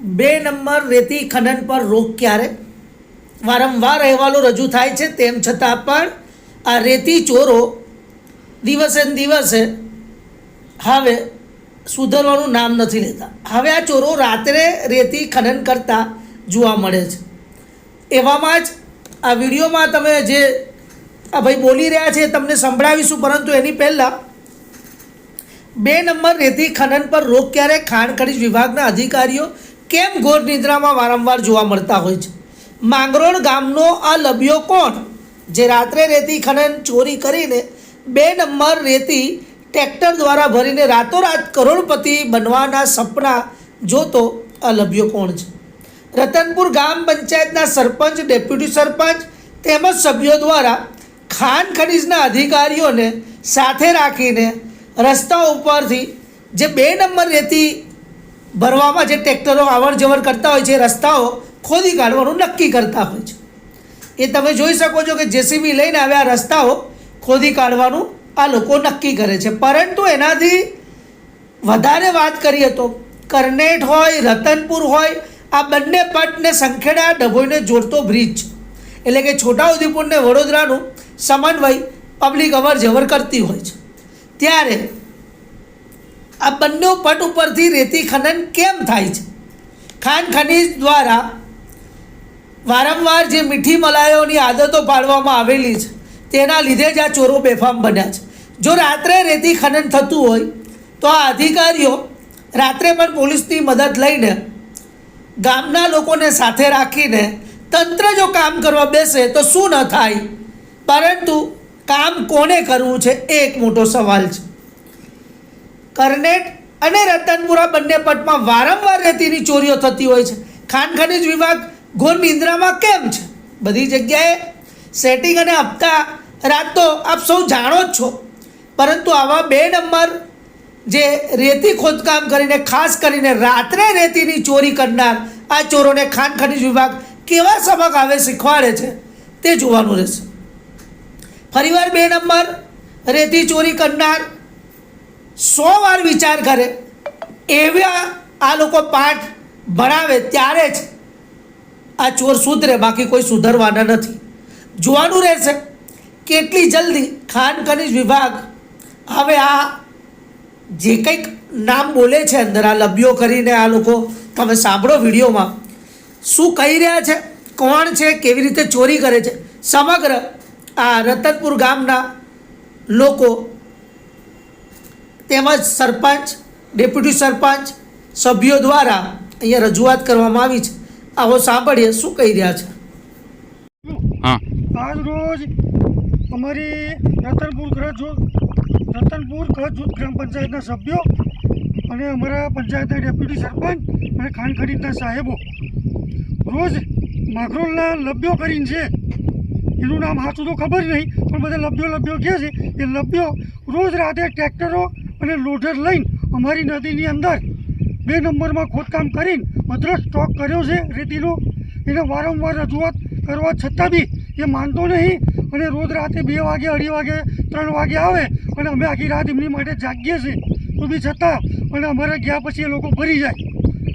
બે નંબર રેતી ખનન પર રોક ક્યારે? વારંવાર અહેવાલો રજૂ થાય છે, તેમ છતાં પણ આ રેતી ચોરો દિવસે દિવસે હવે સુધરવાનું નામ નથી લેતા. હવે આ ચોરો રાત્રે રેતી ખનન કરતા જોવા મળે છે. એવામાં જ આ વિડીયોમાં તમે જે આ ભાઈ બોલી રહ્યા છે તમને સંભળાવીશું, પરંતુ એની પહેલાં બે નંબર રેતી ખનન પર રોક ક્યારે? ખાણ ખનીજ વિભાગના અધિકારીઓ કેમ ઘોર નિદ્રામાં વારંવાર જોવા મળતા હોય છે? માંગરોળ ગામનો આ લભ્યો કોણ? જે રાત્રે રેતી ખનન ચોરી કરીને બે નંબર રેતી ટ્રેક્ટર દ્વારા ભરીને રાતોરાત કરોડપતિ બનવાના સપના જોતો આ લભ્યો કોણ છે? રતનપુર ગામ પંચાયતના સરપંચ, ડેપ્યુટી સરપંચ તેમજ સભ્યો દ્વારા ખાન ખનીજના અધિકારીઓને સાથે રાખીને રસ્તા ઉપરથી જે બે નંબર રેતી ભરવામાં જે ટ્રેક્ટરો અવર જવર કરતા હોય છે, રસ્તાઓ, ખોદી કાઢવાનું નક્કી કરતા હોય છે. એ તમે જોઈ શકો છો કે જેસીબી લઈને આવ્યા રસ્તાઓ ખોદી કાઢવાનું આ લોકો નક્કી કરે છે. પરંતુ એનાથી વધારે વાત કરીએ તો કરનેટ હોય, રતનપુર હોય, આ બંને પટને સંખેડા ડભોઈને જોડતો બ્રિજ. છે એટલે કે છોટાઉદેપુરને વડોદરાનું સમન્વય પબ્લિક અવર જવર કરતી હોય છે. ત્યારે આ બંને પટ ઉપરથી રેતી ખનન કેમ થાય છે? ખાન ખનીજ દ્વારા વારંવાર જે મીઠી મલાઈઓની આદતો પાડવામાં આવેલી છે, તેના લીધે જ આ ચોરો બેફામ બન્યા છે. જો રાત્રે રેતી ખનન થતું હોય, તો આ અધિકારીઓ રાત્રે પણ પોલીસની મદદ લઈને ગામના લોકોને સાથે રાખીને તંત્ર જો કામ કરવા બેસે, તો શું ન થાય? પરંતુ કામ કોને કરવું છે, એ એક મોટો સવાલ છે. કરનેટ અને રતનપુરા બંને પટમાં વારંવાર રેતીની ચોરીઓ થતી હોય છે. ખાન ખનિજ વિભાગ ઘોર નિંદ્રામાં કેમ છે? બધી જગ્યાએ સેટિંગ અને હપ્તા રાત તો આપ સૌ જાણો જ છો. પરંતુ આવા બે નંબર જે રેતી ખોદકામ કરીને, ખાસ કરીને રાત્રે રેતીની ચોરી કરનાર આ ચોરોને ખાન ખનિજ વિભાગ કેવા સબક આવે શીખવાડે છે તે જોવાનું રહેશે. ફરીવાર બે નંબર, રેતી ચોરી કરનાર સો વાર વિચાર કરે, એવા આ લોકો પાઠ ભણાવે ત્યારે જ આ ચોર સુધરે, બાકી કોઈ સુધરવાના નથી. જોવાનું રહેશે કેટલી જલ્દી ખાન ખનીજ વિભાગ હવે આ જે કંઈક નામ બોલે છે અંદર, આ લભ્યો કરીને આ લોકો, તમે સાંભળો વિડીયોમાં, શું કહી રહ્યા છે, કોણ છે, કેવી રીતે ચોરી કરે છે, સમગ્ર આ રતનપુર ગામના લોકો તેમજ સરપંચ ડેપ્યુટી સરપંચ સભ્યો દ્વારા અહીંયા રજૂઆત કરવામાં આવી છે. આવો સાંભળીએ શું કહી રહ્યા છે. હા. આજ રોજ અમારી રતનપુર ગ્રહ રતનપુર કચ્છ જૂથ ગ્રામ પંચાયતના સભ્યો અને અમારા પંચાયતના ડેપ્યુટી સરપંચ અને ખાણ ખરીદના સાહેબો રોજ માગરોલના લભ્યો કરીને છે. એનું નામ સાચું તો ખબર નહીં પણ બધા લભ્યો લભ્યો કહે છે એ લભ્યો રોજ રાતે ટ્રેક્ટરો અને લોઢર લઈને અમારી નદીની અંદર બે નંબરમાં ખોદકામ કરીને અધરો સ્ટોક કર્યો છે રેતીનો. એને વારંવાર રજૂઆત કરવા છતાં બી એ માનતો નહીં અને રોજ રાતે બે વાગે, અઢી વાગે, ત્રણ વાગે આવે અને અમે આખી રાત એમની માટે જાગીએ છીએ. તો બી છતાં અને અમારે ગયા પછી એ લોકો ભરી જાય.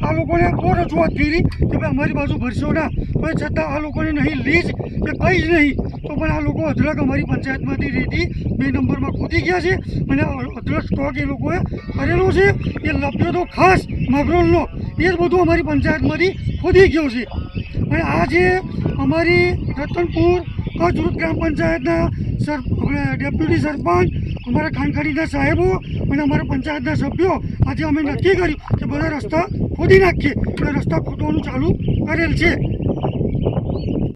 આ લોકોને બહુ રજૂઆત કરી કે ભાઈ અમારી બાજુ ભરશો ના? પણ છતાં આ લોકોને નહીં લીજ કે કંઈ જ નહીં. તો પણ આ લોકો અઢળક અમારી પંચાયતમાંથી રેતી બે નંબરમાં કૂદી ગયા છે અને અઢળક સ્ટોક એ લોકોએ કરેલો છે. એ લભ્યો તો ખાસ માગરોલનો. એ જ બધું અમારી પંચાયતમાંથી ખોદી ગયો છે. અને આ જે અમારી રતનપુર કચ્છ ગ્રામ પંચાયતના સર ડેપ્યુટી સરપંચ અમારા ખાનખાડીના સાહેબો અને અમારા પંચાયતના સભ્યો આજે અમે નક્કી કર્યું કે બધા રસ્તા ખોદી નાખીએ એટલે રસ્તા ખોદવાનું ચાલુ કરેલ છે.